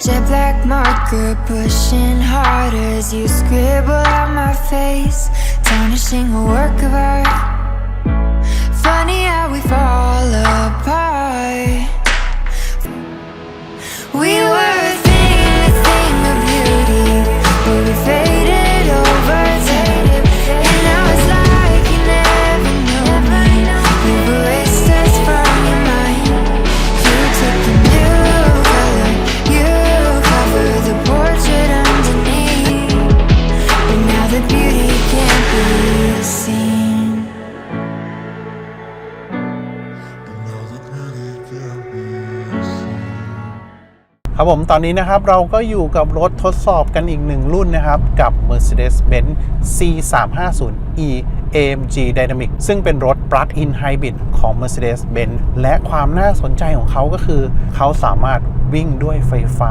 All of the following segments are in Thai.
Jet black marker pushing hard as you scribble out my face, tarnishing a work of art. Funny how we fall apart. We were ครับผมตอนนี้นะครับเราก็อยู่กับรถทดสอบกันอีกหนึ่งรุ่นนะครับ กับ Mercedes-Benz C350e AMG Dynamic ซึ่งเป็นรถ Plug-in Hybrid ของ Mercedes-Benz และความน่าสนใจของเขาก็คือ เขาสามารถวิ่งด้วยไฟฟ้า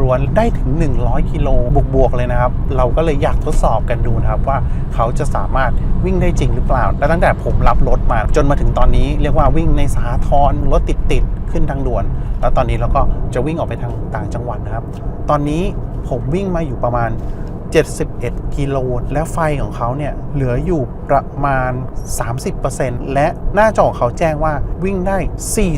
ล้วนๆ ได้ถึง 100 กิโลบวกๆ เลยนะครับ เราก็เลยอยากทดสอบกันดูนะครับ ว่าเขาจะสามารถวิ่งได้จริงหรือเปล่า และตั้งแต่ผมรับรถมาจนมาถึงตอนนี้เรียกว่าวิ่งในสาทรรถติดๆ ขึ้นทางด่วน แล้วตอนนี้เราก็จะวิ่งออกไปทางต่างจังหวัดนะครับ ตอนนี้ผมวิ่งมาอยู่ประมาณ 71 กิโลและไฟของเขาเนี่ย เหลืออยู่ประมาณ 30%และหน้าจอของเขาแจ้งว่าวิ่งได้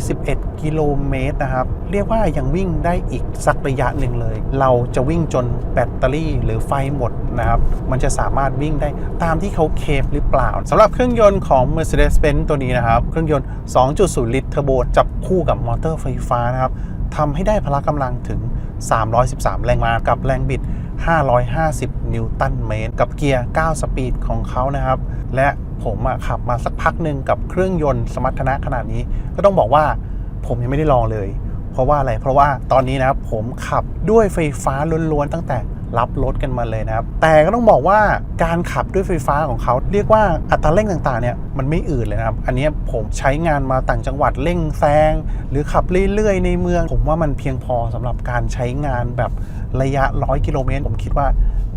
41 กิโลเมตรนะครับ เรียกว่ายังวิ่งได้อีกสักระยะหนึ่งเลย เราจะวิ่งจนแบตเตอรี่หรือไฟหมดนะครับ มันจะสามารถวิ่งได้ตามที่เขาเคลมหรือเปล่าสำหรับเครื่องยนต์ของ Mercedes-Benz ตัวนี้นะครับ เครื่องยนต์ 2.0 ลิตรเทอร์โบจับคู่กับมอเตอร์ไฟฟ้านะครับทำให้ได้พละกำลังถึง 313 แรงม้ากับแรงบิด 550 นิวตันเมตร กับเกียร์ 9 สปีดของเขานะครับ และผมอะขับมาสักพักหนึ่งกับเครื่องยนต์สมรรถนะขนาดนี้ ก็ต้องบอกว่าผมยังไม่ได้ลองเลย เพราะว่าอะไร เพราะว่าตอนนี้นะครับผมขับด้วยไฟฟ้าล้วนๆตั้งแต่รับรถกันมาเลยนะครับ แต่ก็ต้องบอกว่าการขับด้วยไฟฟ้าของเขา เรียกว่าอัตราเร่งต่างๆเนี่ยมันไม่อืดเลยนะครับ อันนี้ผมใช้งานมาต่างจังหวัดเร่งแซงหรือขับเรื่อยๆ ในเมือง ผมว่ามันเพียงพอสำหรับการใช้งานแบบ ระยะ 100 กิโลเมตรผมคิดว่า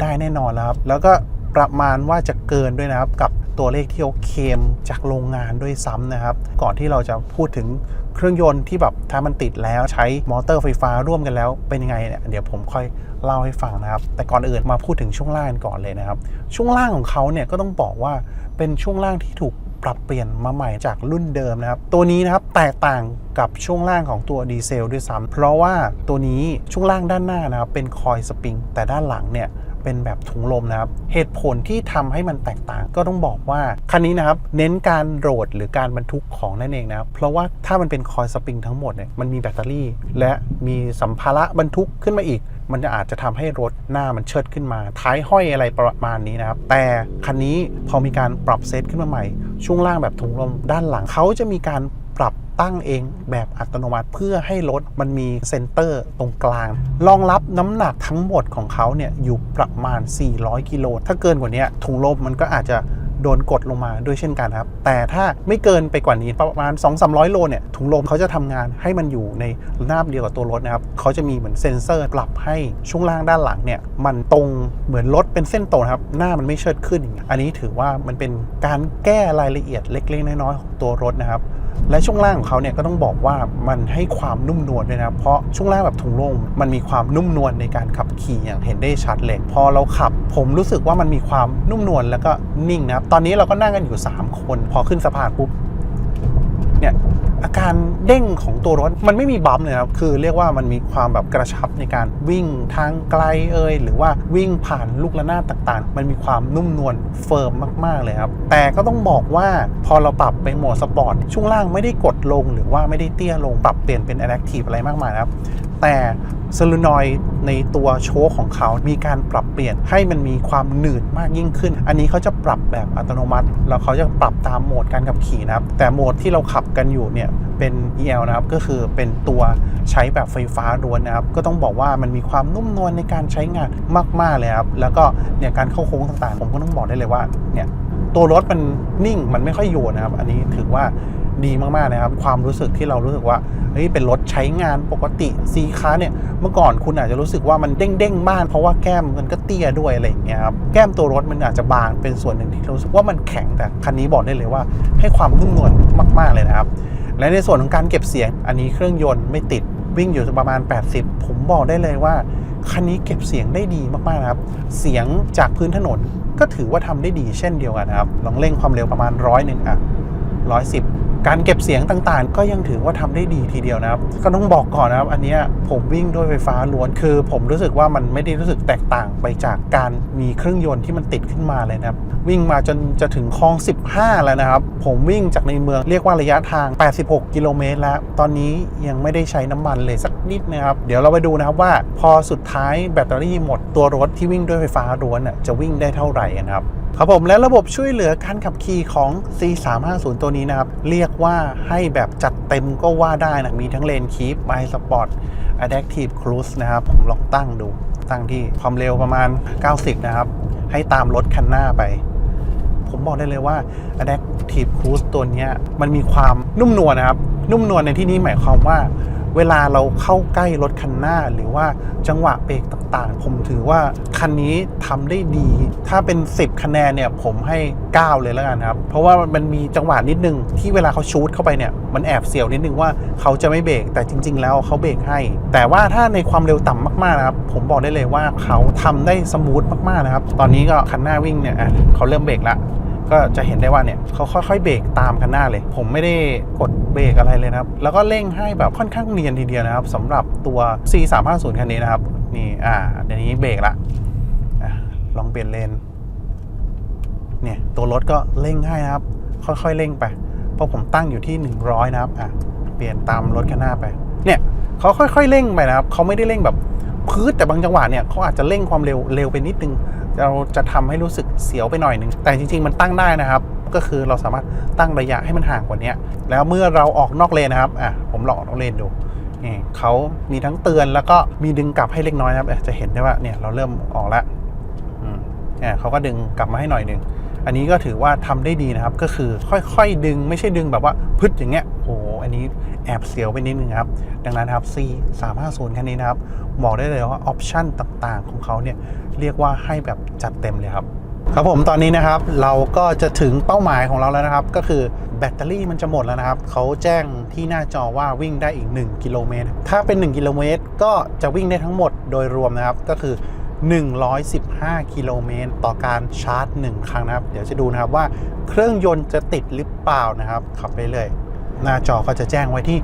ได้แน่นอนแล้วครับ แล้วก็ประมาณว่าจะเกินด้วยนะครับ กับตัวเลขที่เขาเคมจากโรงงานด้วยซ้ำนะครับ ก่อนที่เราจะพูดถึงเครื่องยนต์ที่แบบถ้ามันติดแล้วใช้มอเตอร์ไฟฟ้าร่วมกันแล้วเป็นยังไงเนี่ยเดี๋ยวผมค่อยเล่าให้ฟังนะครับ แต่ก่อนอื่นมาพูดถึงช่วงล่างกันก่อนเลยนะครับ ช่วงล่างของเขาเนี่ยก็ต้องบอกว่าเป็นช่วงล่างที่ถูก ปรับเปลี่ยนมาใหม่จากรุ่นเดิมนะครับ ตัวนี้นะครับแตกต่างกับช่วงล่างของตัวดีเซลด้วยซ้ำเพราะว่าตัวนี้ช่วงล่างด้านหน้านะครับเป็นคอยสปริง แต่ด้านหลังเนี่ยเป็นแบบถุงลมนะครับ เหตุผลที่ทำให้มันแตกต่างก็ต้องบอกว่า คันนี้นะครับ เน้นการโหลดหรือการบรรทุกของนั่นเองนะครับ เพราะว่าถ้ามันเป็นคอยสปริงทั้งหมดเนี่ยมันมีแบตเตอรี่ และมีสัมภาระบรรทุกขึ้นมาอีก มันจะอาจจะทำให้รถหน้ามันเชิดขึ้นมา ท้ายห้อยอะไรประมาณนี้นะครับ แต่คันนี้พอมีการปรับเซตขึ้นมาใหม่ ช่วงล่างแบบถุงลมด้านหลังเขาจะมีการปรับตั้งเองแบบอัตโนมัติเพื่อให้รถมันมีเซนเตอร์ตรงกลาง รองรับน้ำหนักทั้งหมดของเขาเนี่ยอยู่ประมาณ 400 กิโล ถ้าเกินกว่านี้ถุงลมมันก็อาจจะ โดนกดลงมาด้วยเช่นกันครับ แต่ถ้าไม่เกินไปกว่านี้ประมาณ 2-300 โลเนี่ยถุงลมเขาจะทำงานให้มันอยู่ในระนาบเดียวกับตัวรถนะครับเขาจะมีเหมือนเซ็นเซอร์ปรับให้ช่วงล่างด้านหลังเนี่ยมันตรงเหมือนรถเป็นเส้นตรงครับหน้ามันไม่เชิดขึ้นอย่างเงี้ยอันนี้ถือว่ามันเป็นการแก้รายละเอียดเล็กๆน้อยๆของตัวรถนะครับ และช่วงล่างของเขาเนี่ยก็ต้องบอกว่ามันให้ความนุ่มนวลด้วยนะ เพราะช่วงล่างแบบถุงลมมันมีความนุ่มนวลในการขับขี่อย่างเห็นได้ชัดเลย พอเราขับ ผมรู้สึกว่ามันมีความนุ่มนวลแล้วก็นิ่งนะครับ ตอนนี้เราก็นั่งกันอยู่ 3 คน พอขึ้นสะพานปุ๊บเนี่ย อาการเด้งของตัวรถมันไม่มีบัมป์เลยครับ คือเรียกว่ามันมีความแบบกระชับในการวิ่งทางไกลเอ่ยหรือว่าวิ่งผ่านลูกระนาดต่างๆ มันมีความนุ่มนวลเฟิร์มมากๆเลยครับ แต่ก็ต้องบอกว่าพอเราปรับไปโหมดสปอร์ตช่วงล่างไม่ได้กดลง หรือว่าไม่ได้เตี้ยลงปรับเปลี่ยนเป็นแอคทีฟอะไรมากมายครับแต่ ซลูนอยในตัวโชคของเขา มีการปรับเปลี่ยนให้มันมีความหนืดมากยิ่งขึ้น อันนี้เขาจะปรับแบบอัตโนมัติ แล้วเขาจะปรับตามโหมดการขับขี่นะครับ แต่โหมดที่เราขับกันอยู่เนี่ยเป็น EL นะครับ ก็คือเป็นตัวใช้แบบไฟฟ้าล้วนนะครับ ก็ต้องบอกว่ามันมีความนุ่มนวลในการใช้งานมาก ๆ เลยครับ แล้วก็เนี่ยการเข้าโค้งต่างๆ ผมก็ต้องบอกได้เลยว่าเนี่ยตัวรถมันนิ่งมันไม่ค่อยโยนนะครับ อันนี้ถือว่า ดีมากๆนะครับ ความรู้สึกที่เรารู้สึกว่าเฮ้ยเป็นรถใช้งานปกติซีค้าเนี่ยเมื่อก่อนคุณอาจจะรู้สึกว่ามันเด้งๆบ้านเพราะว่าแก้มมันก็เตี้ยด้วยอะไรอย่างเงี้ยครับแก้มตัวรถมันอาจจะบางเป็นส่วนหนึ่งที่เรารู้สึกว่ามันแข็งแต่คันนี้บอกได้เลยว่า ให้ความนุ่มนวลมากๆเลยนะครับ และในส่วนของการเก็บเสียง อันนี้เครื่องยนต์ไม่ติดวิ่งอยู่ประมาณ 80 ผมบอกได้เลยว่าคันนี้เก็บเสียงได้ดีมากๆนะครับ เสียงจากพื้นถนนก็ถือว่าทำได้ดีเช่นเดียวกันนะครับ ลองเร่งความเร็วประมาณร้อยหนึ่งอะร้อยสิบ การเก็บเสียงต่างๆ ก็ยังถือว่าทำได้ดีทีเดียวนะครับ ก็ต้องบอกก่อนนะครับ อันนี้ผมวิ่งด้วยไฟฟ้าล้วนคือ ผมรู้สึกว่ามันไม่ได้รู้สึกแตกต่างไปจากการมีเครื่องยนต์ที่มันติดขึ้นมาเลยนะครับ วิ่งมาจนจะถึงคลอง 15 แล้วนะครับ ผมวิ่งจากในเมืองเรียกว่าระยะทาง 86 กิโลเมตรแล้ว ตอนนี้ยังไม่ได้ใช้น้ำมันเลยสักนิดนะครับ เดี๋ยวเราไปดูนะครับว่าพอสุดท้ายแบตเตอรี่หมดตัวรถที่วิ่งด้วยไฟฟ้าล้วนจะวิ่งได้เท่าไหร่นะครับ ครับผมและระบบช่วยเหลือการขับขี่ของ C350 ตัวนี้นะครับ เรียกว่าให้แบบจัดเต็มก็ว่าได้นะ มีทั้งเลนคีปไมสปอร์ต Adaptive Cruise นะครับ ผมลองตั้งดู ตั้งที่ความเร็วประมาณ 90 นะครับ ให้ตามรถคันหน้าไป ผมบอกได้เลยว่า Adaptive Cruise ตัวนี้มันมีความนุ่มนวลนะครับ นุ่มนวลในที่นี้หมายความว่า เวลาเราเข้าใกล้รถคันหน้า หรือว่าจังหวะเบรกต่างๆ ผมถือว่าคันนี้ทำได้ดี ถ้าเป็น 10 คะแนนเนี่ยผมให้ 9 เลยแล้วกันครับ เพราะว่ามันมีจังหวะนิดนึงที่เวลาเขาชูดเข้าไปเนี่ยมันแอบเสียวนิดนึงว่าเขาจะไม่เบรกแต่จริง ๆ แล้วเขาเบรกให้ แต่ว่าถ้าในความเร็วต่ำมากๆนะครับผมบอกได้เลยว่าเขาทำได้สมูทมากๆนะครับตอนนี้ก็คันหน้าวิ่งเนี่ยเขาเริ่มเบรกล้ว ก็จะเห็นได้ว่าเนี่ยเขาค่อยๆเบรกตามคันหน้าเลย ผมไม่ได้กดเบรกอะไรเลยนะครับ แล้วก็เร่งให้แบบค่อนข้างเนียนทีเดียวนะครับสำหรับตัว C 3 5 0คันนี้นะครับ นี่อ่าเดี๋ยวนี้เบรกละอะลองเปลี่ยนเลนเนี่ยตัวรถก็เร่งให้นะครับ ค่อยๆเร่งไป เพราะผมตั้งอยู่ที่ 100 นะครับอะเปลี่ยนตามรถคันหน้าไป เนี่ยเขาค่อยๆเร่งไปนะครับเขาไม่ได้เร่งแบบ พืดแต่บางจังหวะเนี่ยเขาอาจจะเร่งความเร็วเร็วไปนิดนึง เราจะทำให้รู้สึกเสียวไปหน่อยหนึ่งแต่จริง ๆ มันตั้งได้นะครับ ก็คือเราสามารถตั้งระยะให้มันห่างกว่านี้แล้วเมื่อเราออกนอกเลนนะครับอะผมลองออกนอกเลนดูนี่เขามีทั้งเตือนแล้วก็มีดึงกลับให้เล็กน้อยนะครับจะเห็นได้ว่าเนี่ยเราเริ่มออกแล้วอืมเนี่ยเขาก็ดึงกลับมาให้หน่อยหนึ่งอันนี้ก็ถือว่าทำได้ดีนะครับ ก็คือค่อยๆ ดึงไม่ใช่ดึงแบบว่าพึดอย่างเงี้ย อันนี้แอบเสียวไปนิดนึงครับ ดังนั้นครับ C 3 5 0คันนี้นะครับบอกได้เลยว่าออปชั่นต่างๆ ของเขาเนี่ยเรียกว่าให้แบบจัดเต็มเลยครับ ครับผมตอนนี้นะครับเราก็จะถึงเป้าหมายของเราแล้วนะครับ ก็คือแบตเตอรี่มันจะหมดแล้วนะครับ เขาแจ้งที่หน้าจอว่าวิ่งได้อีก 1 กิโลเมตร ถ้าเป็น 1 กิโลเมตรก็จะวิ่งได้ทั้งหมดโดยรวมนะครับก็คือ115 กิโลเมตรต่อการชาร์จ 1 ครั้งนะครับ เดี๋ยวจะดูนะครับว่าเครื่องยนต์จะติดหรือเปล่านะครับ ขับไปเรื่อย หน้าจอก็จะแจ้งไว้ที่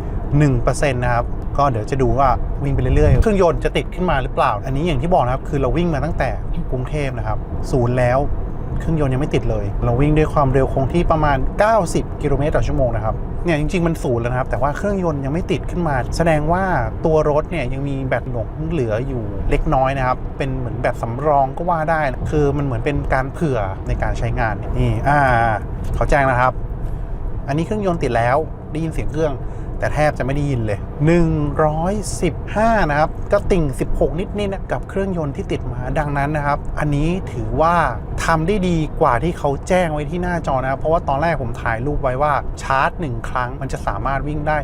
1%นะครับ ก็เดี๋ยวจะดูว่าวิ่งไปเรื่อยๆ เครื่องยนต์จะติดขึ้นมาหรือเปล่า อันนี้อย่างที่บอกนะครับ คือเราวิ่งมาตั้งแต่กรุงเทพนะครับศูนย์แล้วเครื่องยนต์ยังไม่ติดเลย เราวิ่งด้วยความเร็วคงที่ประมาณ 90 กิโลเมตรต่อชั่วโมงนะครับ เนี่ยจริง ๆ มันศูนย์แล้วนะครับ แต่ว่าเครื่องยนต์ยังไม่ติดขึ้นมา แสดงว่าตัวรถเนี่ยยังมีแบตหลงเหลืออยู่เล็กน้อยนะครับ เป็นเหมือนแบตสำรองก็ว่าได้ คือมันเหมือนเป็นการเผื่อในการใช้งาน นี่ อ่า เขาแจ้งนะครับ อันนี้เครื่องยนต์ติดแล้ว ได้ยินเสียงเครื่อง แต่แทบจะไม่ได้ยินเลย 115 นะครับ ก็ติ่ง 16 นิดๆนะกับเครื่องยนต์ที่ติดมาดังนั้นนะครับ อันนี้ถือว่าทำได้ดีกว่าที่เขาแจ้งไว้ที่หน้าจอนะครับ เพราะว่าตอนแรกผมถ่ายรูปไว้ว่าชาร์จ 1 ครั้งมันจะสามารถวิ่งได้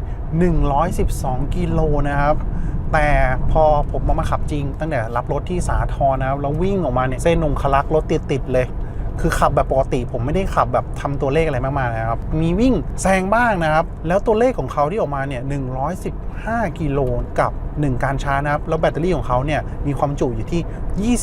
112 กิโลนะครับแต่พอผมมามาขับจริง ตั้งแต่รับรถที่สาทรนะครับแล้ววิ่งออกมาเนี่ยเส้นนงคลักรถติดๆเลย คือขับแบบปกติ ผมไม่ได้ขับแบบทำตัวเลขอะไรมากมายนะครับ มีวิ่งแซงบ้างนะครับ แล้วตัวเลขของเขาที่ออกมาเนี่ย115 กิโลกับ1 การชาร์จนะครับ แล้วแบตเตอรี่ของเขาเนี่ยมีความจุอยู่ที่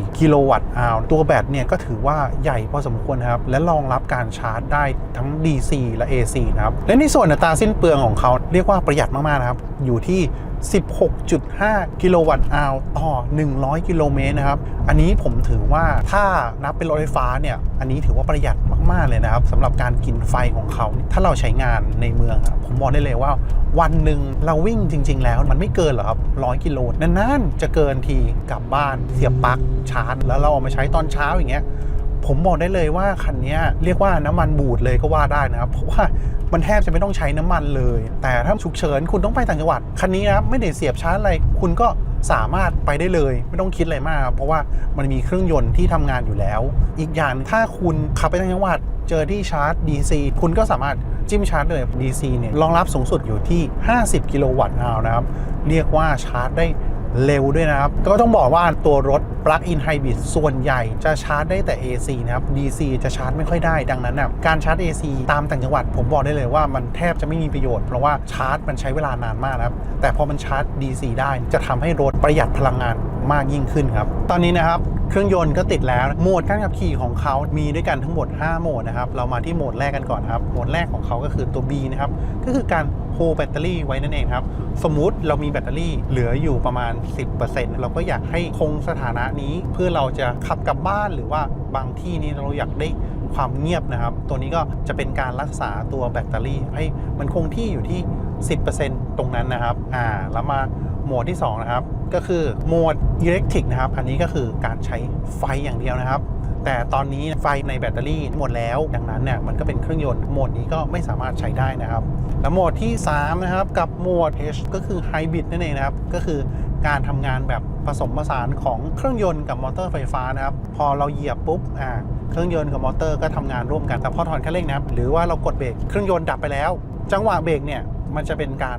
25.4 กิโลวัตต์อาวตัวแบตเนี่ยก็ถือว่าใหญ่พอสมควรนะครับ และรองรับการชาร์จได้ทั้ง DC และ AC นะครับ และในส่วนอัตราสิ้นเปลืองของเขาเรียกว่าประหยัดมากๆนะครับ อยู่ที่ 16.5 กิโลวัตต์อาวต่อ 100 กิโลเมตรนะครับ อันนี้ผมถือว่าถ้านับเป็นรถไฟฟ้าเนี่ย อันนี้ถือว่าประหยัดมาก ๆ เลยนะครับสำหรับการกินไฟของเขา ถ้าเราใช้งานในเมือง ผมบอกได้เลยว่าวันหนึ่งเราวิ่งจริงๆ แล้วมันไม่เกินหรอครับร้อยกิโลนานๆจะเกินทีกลับบ้านเสียบปลั๊กชาร์จ แล้วเราเอามาใช้ตอนเช้าอย่างเงี้ยผมบอกได้เลยว่าคันนี้เรียกว่าน้ำมันบูดเลยก็ว่าได้นะครับ เพราะว่ามันแทบจะไม่ต้องใช้น้ำมันเลย แต่ถ้าฉุกเฉินคุณต้องไปต่างจังหวัด คันนี้นะครับไม่ได้เสียบชาร์จอะไร คุณก็สามารถไปได้เลย ไม่ต้องคิดอะไรมากเพราะว่ามันมีเครื่องยนต์ที่ทำงานอยู่แล้ว อีกอย่างถ้าคุณขับไปต่างจังหวัดเจอที่ชาร์จ DC คุณก็สามารถจิ้มชาร์จเลย DC เนี่ยรองรับสูงสุดอยู่ที่ 50 กิโลวัตต์อาวนะครับ เรียกว่าชาร์จได้ เร็วด้วยนะครับ ก็ต้องบอกว่าตัวรถ Plug-in Hybrid ส่วนใหญ่จะชาร์จได้แต่ AC นะครับ DC จะชาร์จไม่ค่อยได้ดังนั้นนะการชาร์จ AC ตามต่างจังหวัด ผมบอกได้เลยว่ามันแทบจะไม่มีประโยชน์ เพราะว่าชาร์จมันใช้เวลานานมากนะครับ แต่พอมันชาร์จ DC ได้จะทำให้รถประหยัดพลังงานมากยิ่งขึ้นครับ ตอนนี้นะครับเครื่องยนต์ก็ติดแล้ว โหมดการขับขี่ของเขามีด้วยกันทั้งหมด 5 โหมดนะครับ เรามาที่โหมดแรกกันก่อนครับ โหมดแรกของเขาก็คือตัว B นะครับ ก็คือการ โฮแบตเตอรี่ไว้นั่นเองครับ สมมุติเรามีแบตเตอรี่เหลืออยู่ประมาณ 10%เราก็อยากให้คงสถานะนี้เพื่อเราจะขับกลับบ้านหรือว่าบางที่นี้เราอยากได้ความเงียบนะครับ ตัวนี้ก็จะเป็นการรักษาตัวแบตเตอรี่ ให้มันคงที่อยู่ที่ 10%ตรงนั้นนะครับ อ่า แล้วมาโหมดที่ 2 นะครับ ก็คือโหมดอิเล็กทริกนะครับ อันนี้ก็คือการใช้ไฟอย่างเดียวนะครับ แต่ตอนนี้ไฟในแบตเตอรี่หมดแล้ว ดังนั้นเนี่ยมันก็เป็นเครื่องยนต์โหมดนี้ก็ไม่สามารถใช้ได้นะครับ แล้วโหมดที่ 3 นะครับ กับโหมด H ก็คือไฮบริดนั่นเองนะครับ ก็คือการทำงานแบบผสมผสานของเครื่องยนต์กับมอเตอร์ไฟฟ้านะครับ พอเราเหยียบปุ๊บอ่าเครื่องยนต์กับมอเตอร์ก็ทำงานร่วมกันแต่พอถอนคันเร่งนะครับหรือว่าเรากดเบรกเครื่องยนต์ดับไปแล้ว จังหวะเบรกเนี่ยมันจะเป็นการ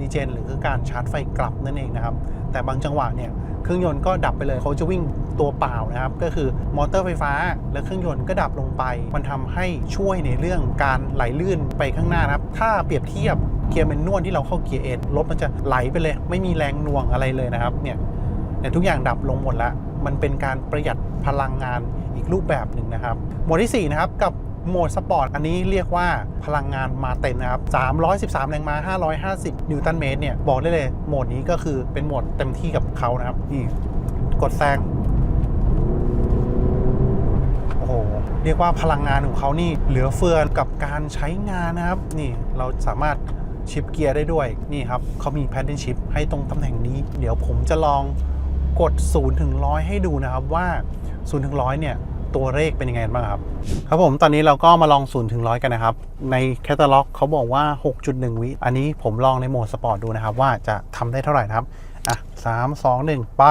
ดีเจนหรือคือการชาร์จไฟกลับนั่นเองนะครับ แต่บางจังหวะเนี่ยเครื่องยนต์ก็ดับไปเลยเขาจะวิ่งตัวเปล่านะครับ ก็คือมอเตอร์ไฟฟ้า และเครื่องยนต์ก็ดับลงไป มันทำให้ช่วยในเรื่องการไหลลื่นไปข้างหน้านะครับ ถ้าเปรียบเทียบเกียร์แมนนวลที่เราเข้าเกียร์เอรถมันจะไหลไปเลย ไม่มีแรงหน่วงอะไรเลยนะครับเนี่ยเนี่ยทุกอย่างดับลงหมดแล้วมันเป็นการประหยัดพลังงานอีกรูปแบบหนึ่งนะครับโหมดที่4นะครับกับ โหมดสปอร์ตอันนี้เรียกว่าพลังงานมาเต็มนะครับ 313 แรงม้า 550 นิวตันเมตรเนี่ย บอกได้เลยโหมดนี้ก็คือเป็นโหมดเต็มที่กับเขานะครับ นี่ กดแซง โอ้โห เรียกว่าพลังงานของเขานี่เหลือเฟือกับการใช้งานนะครับ นี่เราสามารถชิปเกียร์ได้ด้วยนี่ครับเขามีแพดเดิลชิพให้ตรงตำแหน่งนี้ เดี๋ยวผมจะลองกด 0 ถึง 100 ให้ดูนะครับว่า 0 ถึง 100 เนี่ย ตัวเลขเป็นยังไงบ้างครับ ครับผมตอนนี้เราก็มาลอง0ถึง100กันนะครับ ในแคตตาล็อกเขาบอกว่า 6.1 วิ อันนี้ผมลองในโหมดสปอร์ตดูนะครับ ว่าจะทำได้เท่าไหร่นะครับ อะ3 2 1ไป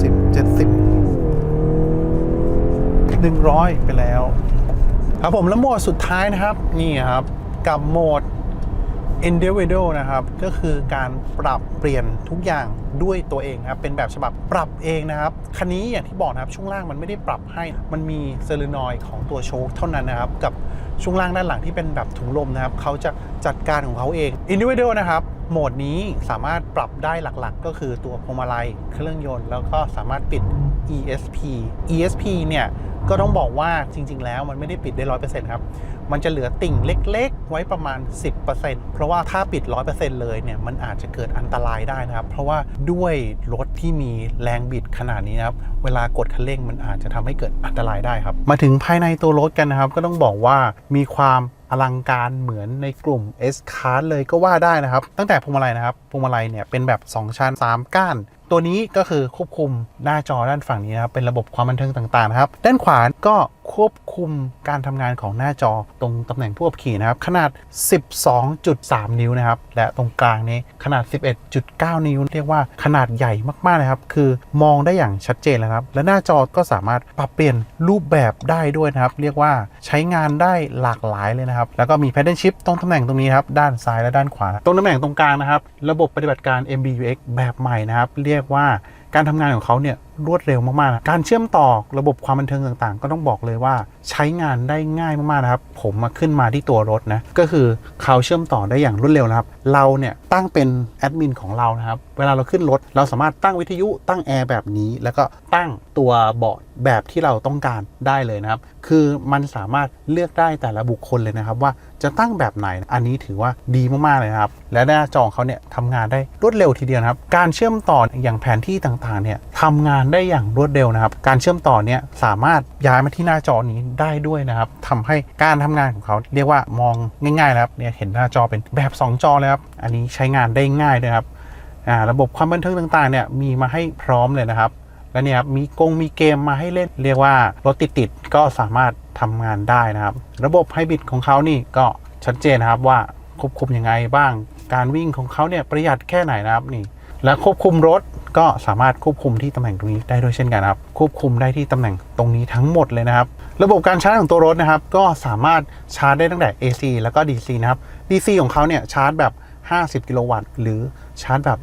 สิบเจ็ดสิบหนึ่งร้อยไปแล้ว ครับผมแล้วโหมดสุดท้ายนะครับ นี่ครับกับโหมด individual นะครับก็คือการปรับเปลี่ยนทุกอย่างด้วยตัวเองครับเป็นแบบฉบับปรับเองนะครับคันนี้อย่างที่บอกนะครับช่วงล่างมันไม่ได้ปรับให้มันมีเซเลนอยของตัวโชคเท่านั้นนะครับกับช่วงล่างด้านหลังที่เป็นแบบถุงลมนะครับเขาจะจัดการของเขาเอง individual นะครับโหมดนี้สามารถปรับได้หลักๆ ก็คือตัวพวงมาลัยเครื่องยนต์ แล้วก็สามารถปิด ESP ESP เนี่ยก็ต้องบอกว่าจริง ๆ แล้วมันไม่ได้ปิดได้ร้อยเปอร์เซ็นต์ครับ มันจะเหลือติ่งเล็ก ๆ ไว้ประมาณ 10%เพราะว่าถ้าปิด 100%เลยเนี่ยมันอาจจะเกิดอันตรายได้นะครับ เพราะว่าด้วยรถที่มีแรงบิดขนาดนี้นะครับ เวลากดคันเร่งมันอาจจะทำให้เกิดอันตรายได้ครับ มาถึงภายในตัวรถกันนะครับ ก็ต้องบอกว่ามีความอลังการเหมือนในกลุ่ม S Class เลยก็ว่าได้นะครับ ตั้งแต่พวงมาลัยนะครับพวงมาลัยเนี่ยเป็นแบบ 2 ชั้น 3 ก้าน ตัวนี้ก็คือควบคุมหน้าจอด้านฝั่งนี้นะครับเป็นระบบความบันเทิงต่างๆนะครับด้านขวาก็ควบคุมการทำงานของหน้าจอตรงตำแหน่งผู้ขับขี่นะครับ ขนาด 12.3 นิ้วนะครับ และตรงกลางนี้ขนาด 11.9 นิ้ว เรียกว่าขนาดใหญ่มากๆนะครับ คือมองได้อย่างชัดเจนแล้วครับ และหน้าจอก็สามารถปรับเปลี่ยนรูปแบบได้ด้วยนะครับ เรียกว่าใช้งานได้หลากหลายเลยนะครับ แล้วก็มี Paddle Shift ตรงตำแหน่งตรงนี้ครับ ด้านซ้ายและด้านขวา ตรงตำแหน่งตรงกลางนะครับ ระบบปฏิบัติการ MBUX แบบใหม่นะครับ เรียกว่า การทำงานของเขาเนี่ยรวดเร็วมากๆนะการเชื่อมต่อระบบความบันเทิงต่างๆ ก็ต้องบอกเลยว่าใช้งานได้ง่ายมากๆนะครับ ผมมาขึ้นมาที่ตัวรถนะ ก็คือเขาเชื่อมต่อได้อย่างรวดเร็วนะครับ เราเนี่ยตั้งเป็นแอดมินของเรานะครับ เวลาเราขึ้นรถ เราสามารถตั้งวิทยุตั้งแอร์แบบนี้ แล้วก็ตั้งตัวเบาะแบบที่เราต้องการได้เลยนะครับ คือมันสามารถเลือกได้แต่ละบุคคลเลยนะครับว่า จะตั้งแบบไหน อันนี้ถือว่าดีมากๆเลยครับ และหน้าจอของเขาเนี่ยทำงานได้รวดเร็วทีเดียวครับ การเชื่อมต่ออย่างแผนที่ต่างๆเนี่ยทำงานได้อย่างรวดเร็วนะครับ การเชื่อมต่อเนี่ยสามารถย้ายมาที่หน้าจอนี้ได้ด้วยนะครับทำให้การทำงานของเขาเรียกว่ามองง่ายๆนะครับเนี่ยเห็นหน้าจอเป็นแบบ 2 จอเลยครับอันนี้ใช้งานได้ง่ายด้วยครับอ่าระบบความบันเทิงต่างๆเนี่ยมีมาให้พร้อมเลยนะครับ และเนี่ยครับมีกงมีเกมมาให้เล่น เรียกว่ารถติดๆก็สามารถทำงานได้นะครับ ระบบไฮบริดของเขานี่ก็ชัดเจนนะครับว่าควบคุมยังไงบ้าง การวิ่งของเขาเนี่ยประหยัดแค่ไหนนะครับนี่ และควบคุมรถก็สามารถควบคุมที่ตำแหน่งตรงนี้ได้ด้วยเช่นกันครับ ควบคุมได้ที่ตำแหน่งตรงนี้ทั้งหมดเลยนะครับ ระบบการชาร์จของตัวรถนะครับ ก็สามารถชาร์จได้ตั้งแต่ AC แล้วก็ DC นะครับ DC ของเขาเนี่ยชาร์จแบบ 50 กิโลวัตต์หรือชาร์จแบบ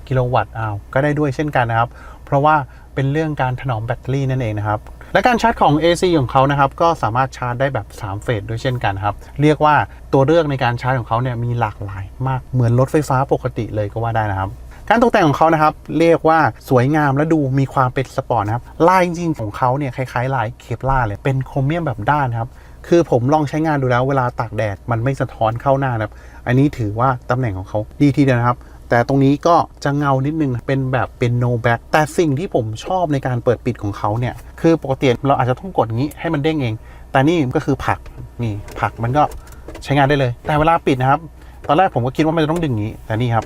20 กิโลวัตต์อ้าก็ได้ด้วยเช่นกันนะครับ เพราะว่า เป็นเรื่องการถนอมแบตเตอรี่นั่นเองนะครับ และการชาร์จของ AC ของเขานะครับ ก็สามารถชาร์จได้แบบ 3 เฟสด้วยเช่นกันครับ เรียกว่าตัวเลือกในการชาร์จของเขาเนี่ยมีหลากหลายมากเหมือนรถไฟฟ้าปกติเลยก็ว่าได้นะครับการตกแต่งของเขานะครับ เรียกว่าสวยงามและดูมีความเป็นสปอร์ตนะครับ ลายจริงๆของเขาเนี่ยคล้ายๆลายเคปล่าเลยเป็นโครเมียมแบบด้านครับ คือผมลองใช้งานดูแล้วเวลาตากแดดมันไม่สะท้อนเข้าหน้านะครับ อันนี้ถือว่าตำแหน่งของเขาดีทีเดียวนะครับ แต่ตรงนี้ก็จะเงานิดนึงเป็นแบบเป็น no back แต่สิ่งที่ผมชอบในการเปิดปิดของเขาเนี่ย คือปกติเราอาจจะต้องกดงนี้ให้มันเด้งเอง แต่นี่ก็คือผลักนี่ผลักมันก็ใช้งานได้เลย แต่เวลาปิดนะครับ ตอนแรกผมก็คิดว่ามันจะต้องดึงงนี้ แต่นี่ครับ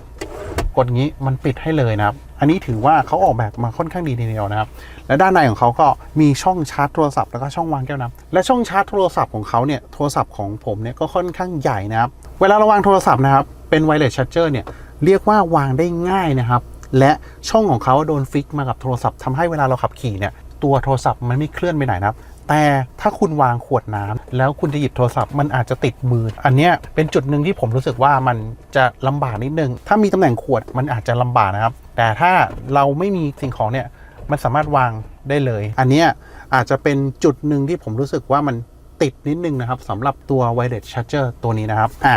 กดงี้มันปิดให้เลยนะครับ อันนี้ถือว่าเขาออกแบบมาค่อนข้างดีทีเดียวนะครับ และด้านในของเขาก็มีช่องชาร์จโทรศัพท์แล้วก็ช่องวางแก้วน้ำและช่องชาร์จโทรศัพท์ของเขาเนี่ยโทรศัพท์ของผมเนี่ยก็ค่อนข้างใหญ่นะครับ เวลาเราวางโทรศัพท์นะครับเป็นไวเลสชาร์เจอร์เนี่ย เรียกว่าวางได้ง่ายนะครับ และช่องของเขาโดนฟิกมากับโทรศัพท์ทำให้เวลาเราขับขี่เนี่ยตัวโทรศัพท์มันไม่เคลื่อนไปไหนนะครับแต่ถ้าคุณวางขวดน้ำแล้วคุณจะหยิบโทรศัพท์มันอาจจะติดมือ อันเนี้ยเป็นจุดหนึ่งที่ผมรู้สึกว่ามันจะลำบากนิดนึง ถ้ามีตำแหน่งขวดมันอาจจะลำบากนะครับ แต่ถ้าเราไม่มีสิ่งของเนี่ยมันสามารถวางได้เลย อันเนี้ยอาจจะเป็นจุดหนึ่งที่ผมรู้สึกว่ามันติดนิดนึงนะครับสำหรับตัว wireless charger ตัวนี้นะครับอะ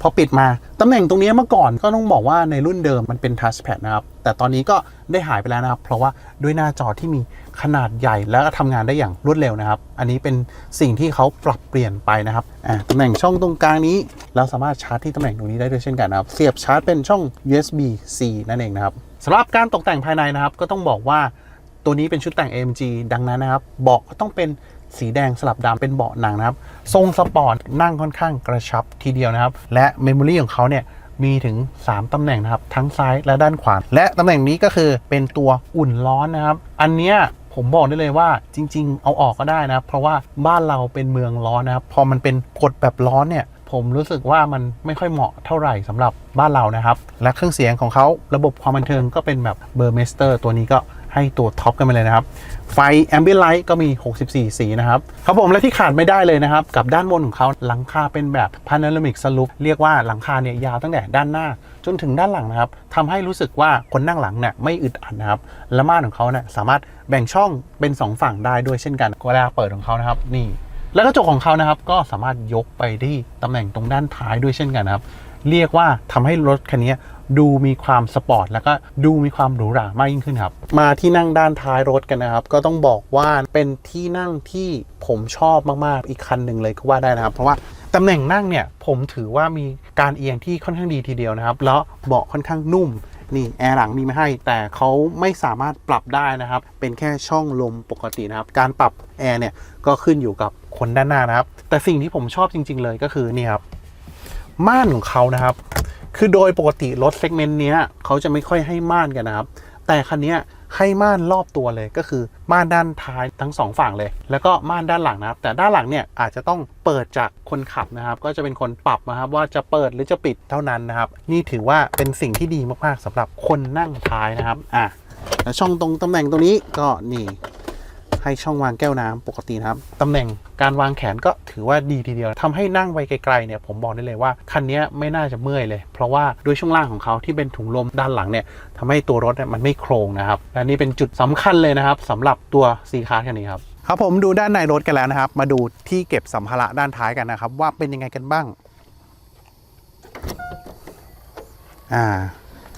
พอปิดมาตำแหน่งตรงนี้เมื่อก่อนก็ต้องบอกว่าในรุ่นเดิมมันเป็นทัชแพดนะครับ แต่ตอนนี้ก็ได้หายไปแล้วนะครับ เพราะว่าด้วยหน้าจอที่มีขนาดใหญ่แล้วทำงานได้อย่างรวดเร็วนะครับ อันนี้เป็นสิ่งที่เขาปรับเปลี่ยนไปนะครับตำแหน่งช่องตรงกลางนี้ เราสามารถชาร์จที่ตำแหน่งตรงนี้ได้ด้วยเช่นกันนะครับ เสียบชาร์จเป็นช่อง USB C นั่นเองนะครับสำหรับการตกแต่งภายในนะครับ ก็ต้องบอกว่าตัวนี้เป็นชุดแต่ง AMG ดังนั้นนะครับเบาะก็ต้องเป็น สีแดงสลับดำเป็นเบาะหนังนะครับ ทรงสปอร์ตนั่งค่อนข้างกระชับทีเดียวนะครับ และเมมโมรีของเขาเนี่ยมีถึง 3 ตำแหน่งนะครับ ทั้งซ้ายและด้านขวา และตำแหน่งนี้ก็คือเป็นตัวอุ่นร้อนนะครับ อันเนี้ยผมบอกได้เลยว่าจริง ๆ เอาออกก็ได้นะครับ เพราะว่าบ้านเราเป็นเมืองร้อนนะครับ พอมันเป็นกดแบบร้อนเนี่ย ผมรู้สึกว่ามันไม่ค่อยเหมาะเท่าไหร่สำหรับบ้านเรานะครับ และเครื่องเสียงของเขาระบบความบันเทิงก็เป็นแบบเบอร์เมสเตอร์ตัวนี้ก็ ให้ตัวท็อปกันไปเลยนะครับ ไฟแอมเบียไลท์ก็มี 64 สีนะครับ ครับผมและที่ขาดไม่ได้เลยนะครับ กับด้านบนของเขาหลังคาเป็นแบบพานา r มิกสลูปเรียกว่าหลังคาเนี่ยยาวตั้งแต่ด้านหน้า จนถึงด้านหลังนะครับทำให้รู้สึกว่าคนนั่งหลังเนี่ยไม่อึดอัดนะครับและม่านของเขาเนี่ยสามารถแบ่งช่องเป็น 2 ฝั่งได้ด้วยเช่นกันเวลาเปิดของเขานะครับนี่ แล้วกระจกของเขานะครับก็สามารถยกไปที่ตำแหน่งตรงด้านท้ายด้วยเช่นกันนะครับเรียกว่าทำให้รถคันนี้ ดูมีความสปอร์ตแล้วก็ดูมีความหรูหรามากยิ่งขึ้นครับ มาที่นั่งด้านท้ายรถกันนะครับ ก็ต้องบอกว่าเป็นที่นั่งที่ผมชอบมาก ๆ อีกคันหนึ่งเลยก็ว่าได้นะครับ เพราะว่าตำแหน่งนั่งเนี่ยผมถือว่ามีการเอียงที่ค่อนข้างดีทีเดียวนะครับ แล้วเบาะค่อนข้างนุ่มนี่แอร์หลังมีมาให้ แต่เขาไม่สามารถปรับได้นะครับ เป็นแค่ช่องลมปกตินะครับ การปรับแอร์เนี่ยก็ขึ้นอยู่กับคนด้านหน้านะครับ แต่สิ่งที่ผมชอบจริง ๆ เลยก็คือนี่ครับม่านของเขานะครับ คือโดยปกติรถเซกเมนต์เนี้ยเขาจะไม่ค่อยให้ม่านกันนะครับ แต่คันนี้ให้ม่านรอบตัวเลยก็คือม่านด้านท้ายทั้งสองฝั่งเลย แล้วก็ม่านด้านหลังนะครับ แต่ด้านหลังเนี่ยอาจจะต้องเปิดจากคนขับนะครับ ก็จะเป็นคนปรับนะครับ ว่าจะเปิดหรือจะปิดเท่านั้นนะครับ นี่ถือว่าเป็นสิ่งที่ดีมากๆสำหรับคนนั่งท้ายนะครับอะแล้วช่องตรงตำแหน่งตรงนี้ก็นี่ ให้ช่องวางแก้วน้ำปกตินะครับตำแหน่งการวางแขนก็ถือว่าดีทีเดียวทำให้นั่งไปไกลๆเนี่ยผมบอกได้เลยว่าคันนี้ไม่น่าจะเมื่อยเลย เพราะว่าด้วยช่วงล่างของเขาที่เป็นถุงลมด้านหลังเนี่ยทำให้ตัวรถเนี่ยมันไม่โครงนะครับและนี่เป็นจุดสำคัญเลยนะครับสำหรับตัวซีคาร์คันนี้ครับครับผมดูด้านในรถกันแล้วนะครับ มาดูที่เก็บสัมภาระด้านท้ายกันนะครับ ว่าเป็นยังไงกันบ้างอ่า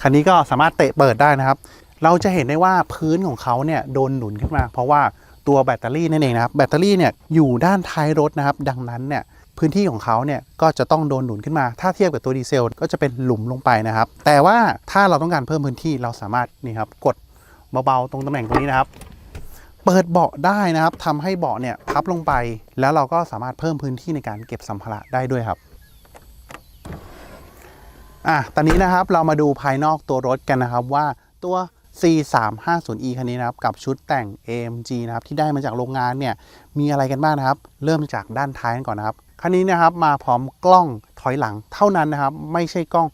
คันนี้ก็สามารถเตะเปิดได้นะครับ เราจะเห็นได้ว่าพื้นของเขาเนี่ยโดนหนุนขึ้นมา เพราะว่าตัวแบตเตอรี่นั่นเองนะครับแบตเตอรี่เนี่ยอยู่ด้านท้ายรถนะครับ ดังนั้นเนี่ยพื้นที่ของเขาเนี่ยก็จะต้องโดนหนุนขึ้นมา ถ้าเทียบกับตัวดีเซลก็จะเป็นหลุมลงไปนะครับ แต่ว่าถ้าเราต้องการเพิ่มพื้นที่เราสามารถนี่ครับกดเบาๆตรงตำแหน่งตรงนี้นะครับ เปิดเบาะได้นะครับทำให้เบาะเนี่ยพับลงไป แล้วเราก็สามารถเพิ่มพื้นที่ในการเก็บสัมภาระได้ด้วยครับอะตอนนี้นะครับเรามาดูภายนอกตัวรถกันนะครับว่าตัว C350e คันนี้นะครับกับชุดแต่ง AMG นะครับที่ได้มาจากโรงงานเนี่ยมีอะไรกันบ้างนะครับ เริ่มจากด้านท้ายกันก่อนนะครับ คันนี้นะครับมาพร้อมกล้องถอยหลังเท่านั้นนะครับ ไม่ใช่กล้อง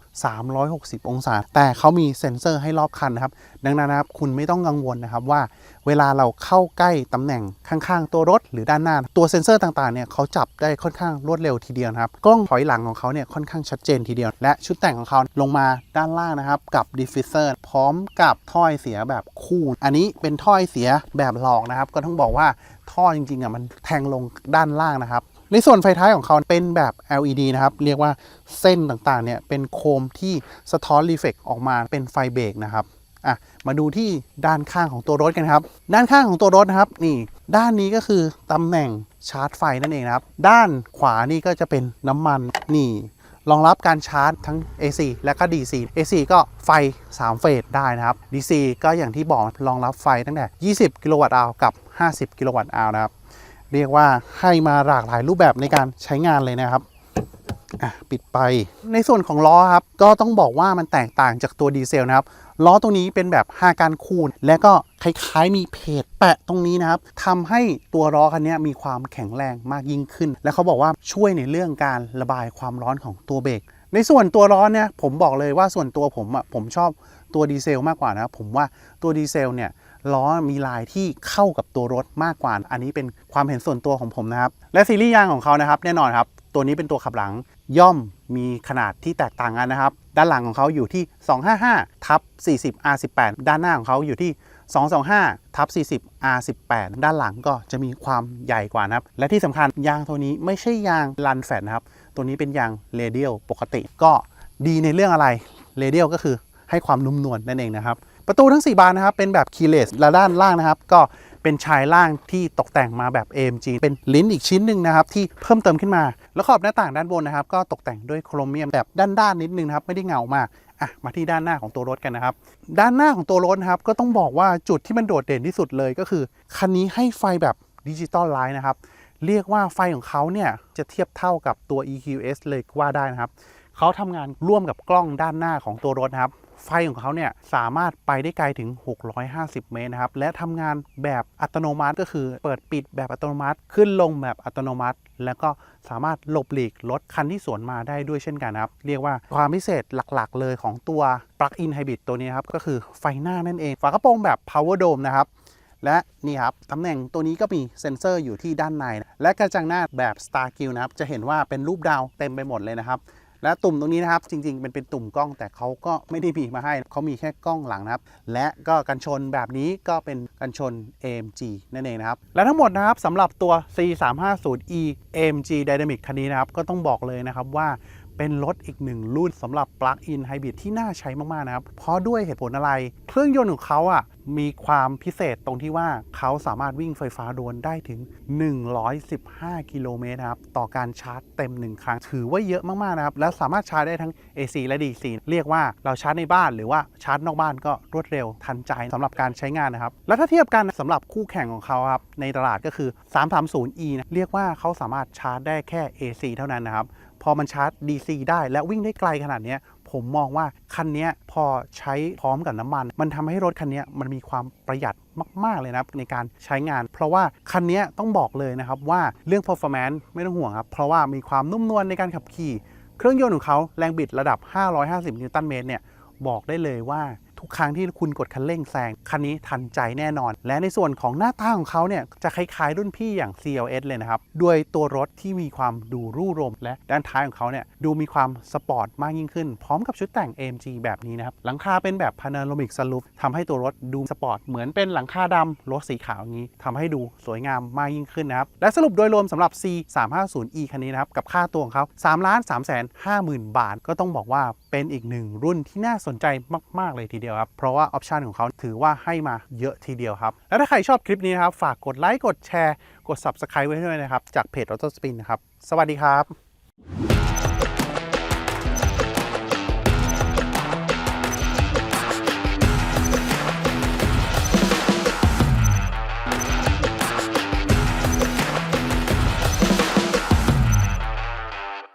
360 องศา แต่เขามีเซ็นเซอร์ให้รอบคันนะครับ ดังนั้นนะครับคุณไม่ต้องกังวลนะครับว่า เวลาเราเข้าใกล้ตำแหน่งข้างๆ ตัวรถหรือด้านหน้า ตัวเซ็นเซอร์ต่างๆเนี่ยเขาจับได้ค่อนข้างรวดเร็วทีเดียวนะครับ กล้องถอยหลังของเขาเนี่ยค่อนข้างชัดเจนทีเดียว และชุดแต่งของเขาลงมาด้านล่างนะครับกับดิฟฟิเซอร์พร้อมกับท่อไอเสียแบบคู่ อันนี้เป็นท่อไอเสียแบบหลอกนะครับ ก็ต้องบอกว่าท่อจริงๆอะมันแทงลงด้านล่างนะครับ ในส่วนไฟท้ายของเขาเป็นแบบ LED นะครับ เรียกว่าเส้นต่างๆ เนี่ยเป็นโคมที่สะท้อนรีเฟกออกมาเป็นไฟเบรกนะครับอะมาดูที่ด้านข้างของตัวรถกันครับ ด้านข้างของตัวรถนะครับ นี่ ด้านนี้ก็คือตำแหน่งชาร์จไฟนั่นเองนะครับ ด้านขวานี่ก็จะเป็นน้ำมันนี่รองรับการชาร์จทั้ง AC และก็ DC AC ก็ไฟ 3 เฟสได้นะครับ DC ก็อย่างที่บอกรองรับไฟตั้งแต่ 20 กิโลวัตต์อวกับ 50 กิโลวัตต์อวนะครับ เรียกว่าให้มาหลากหลายรูปแบบในการใช้งานเลยนะครับปิดไปในส่วนของล้อครับ ก็ต้องบอกว่ามันแตกต่างจากตัวดีเซลนะครับล้อตรงนี้เป็นแบบ5การคูณ และก็คล้ายๆมีเพจแปะตรงนี้นะครับทำให้ตัวล้อคันนี้มีความแข็งแรงมากยิ่งขึ้น และเขาบอกว่าช่วยในเรื่องการระบายความร้อนของตัวเบรกในส่วนตัวล้อเนี่ยผมบอกเลยว่าส่วนตัวผมอะผมชอบตัวดีเซลมากกว่านะครับผมว่าตัวดีเซลเนี่ย ล้อมีลายที่เข้ากับตัวรถมากกว่า อันนี้เป็นความเห็นส่วนตัวของผมนะครับ และซีรีส์ยางของเขานะครับ แน่นอนครับ ตัวนี้เป็นตัวขับหลังย่อมมีขนาดที่แตกต่างกันนะครับ ด้านหลังของเขาอยู่ที่ 255ทับ40 R18 ด้านหน้าของเขาอยู่ที่ 225ทับ40 R18 ด้านหลังก็จะมีความใหญ่กว่านะครับ และที่สำคัญยางตัวนี้ไม่ใช่ยางลันแฟตนะครับ ตัวนี้เป็นยางเรเดียลปกติก็ดีในเรื่องอะไรเรเดียลก็คือให้ความนุ่มนวลนั่นเองนะครับ ประตูทั้ง 4 บานนะครับ เป็นแบบคีเลสและด้านล่างนะครับ ก็เป็นชายล่างที่ตกแต่งมาแบบ AMG เป็นลิ้นอีกชิ้นหนึ่งนะครับ ที่เพิ่มเติมขึ้นมา แล้วขอบหน้าต่างด้านบนนะครับ ก็ตกแต่งด้วยโครเมียมแบบด้านๆนิดนึงนะครับ ไม่ได้เงามากอะมาที่ด้านหน้าของตัวรถกันนะครับ ด้านหน้าของตัวรถนะครับก็ต้องบอกว่าจุดที่มันโดดเด่นที่สุดเลยก็คือคันนี้ให้ไฟแบบดิจิตอลไลท์นะครับเรียกว่าไฟของเขาเนี่ยจะเทียบเท่ากับตัว EQS เลยว่าได้นะครับเขาทำงานร่วมกับกล้องด้านหน้าของตัวรถนะครับ ไฟของเขาเนี่ยสามารถไปได้ไกลถึง 650 เมตรนะครับ และทำงานแบบอัตโนมัติก็คือเปิดปิดแบบอัตโนมัติ ขึ้นลงแบบอัตโนมัติ แล้วก็สามารถหลบหลีกรถคันที่สวนมาได้ด้วยเช่นกันครับ เรียกว่าความพิเศษหลักๆ เลยของตัว Plug-in Hybrid ตัวนี้ครับ ก็คือไฟหน้านั่นเอง ฝากระโปรงแบบ Power Dome นะครับและนี่ครับ ตำแหน่งตัวนี้ก็มีเซ็นเซอร์อยู่ที่ด้านใน และกระจังหน้าแบบ Star g r i l l นะครับ จะเห็นว่าเป็นรูปดาวเต็มไปหมดเลยนะครับ และตุ่มตรงนี้นะครับจริงๆเป็นเป็นตุ่มกล้องแต่เขาก็ไม่ได้มีมาให้เขามีแค่กล้องหลังนะครับ และก็กันชนแบบนี้ก็เป็นกันชน AMG นั่นเองนะครับ และทั้งหมดนะครับสำหรับตัว C350E AMG Dynamic คันนี้นะครับก็ต้องบอกเลยนะครับว่า เป็นรถอีกหนึ่งรุ่นสำหรับ Plug-in Hybrid ที่น่าใช้มาก ๆ นะครับ เพราะด้วยเหตุผลอะไร เครื่องยนต์ของเขาอะมีความพิเศษตรงที่ว่าเขาสามารถวิ่งไฟฟ้าโดนได้ถึง 115 กิโลเมตรนะครับต่อการชาร์จเต็ม 1 ครั้ง ถือว่าเยอะมาก ๆ นะครับ แล้วสามารถชาร์จได้ทั้ง AC และ DC เรียกว่าเราชาร์จในบ้านหรือว่าชาร์จนอกบ้านก็รวดเร็วทันใจสำหรับการใช้งานนะครับ แล้วถ้าเทียบกันสำหรับคู่แข่งของเขาครับในตลาดก็คือ 330e นะเรียกว่าเขาสามารถชาร์จได้แค่ AC เท่านั้นนะครับ พอมันชาร์จ DC ได้และวิ่งได้ไกลขนาดนี้ผมมองว่าคันนี้พอใช้พร้อมกับน้ำมัน มันทำให้รถคันนี้มันมีความประหยัดมาก ๆ เลยนะในการใช้งาน เพราะว่าคันนี้ต้องบอกเลยนะครับว่าเรื่อง performance ไม่ต้องห่วงครับ เพราะว่ามีความนุ่มนวลในการขับขี่ เครื่องยนต์ของเขาแรงบิดระดับ 550 นิวตันเมตรเนี่ยบอกได้เลยว่า ทุกครั้งที่คุณกดคันเร่งแซงคันนี้ทันใจแน่นอน และในส่วนของหน้าตาของเขาเนี่ยจะคล้ายๆรุ่นพี่อย่าง CLS เลยนะครับ ด้วยตัวรถที่มีความดูรุ่รม และด้านท้ายของเขาเนี่ยดูมีความสปอร์ตมากยิ่งขึ้น พร้อมกับชุดแต่ง AMG แบบนี้นะครับ หลังคาเป็นแบบ Panoramic Sunroof ทำให้ตัวรถดูสปอร์ตเหมือนเป็นหลังคาดำรถสีขาวอย่างนี้ทำให้ดูสวยงามมากยิ่งขึ้นนะครับและสรุปโดยรวมสำหรับ C 3 5 0 E คันนี้นะครับกับค่าตัวของเขา3ล้าน3แสน5หมื่นบาท ก็ต้องบอกว่าเป็นอีกหนึ่งรุ่นที่น่าสนใจมาก ๆ เลยทีเดียวครับ เพราะว่าออปชันของเขาถือว่าให้มาเยอะทีเดียวครับ แล้วถ้าใครชอบคลิปนี้นะครับ ฝากกดไลค์ กดแชร์ กด Subscribe ไว้ด้วยนะครับ จากเพจ Auto Spin นะครับ สวัสดีครับ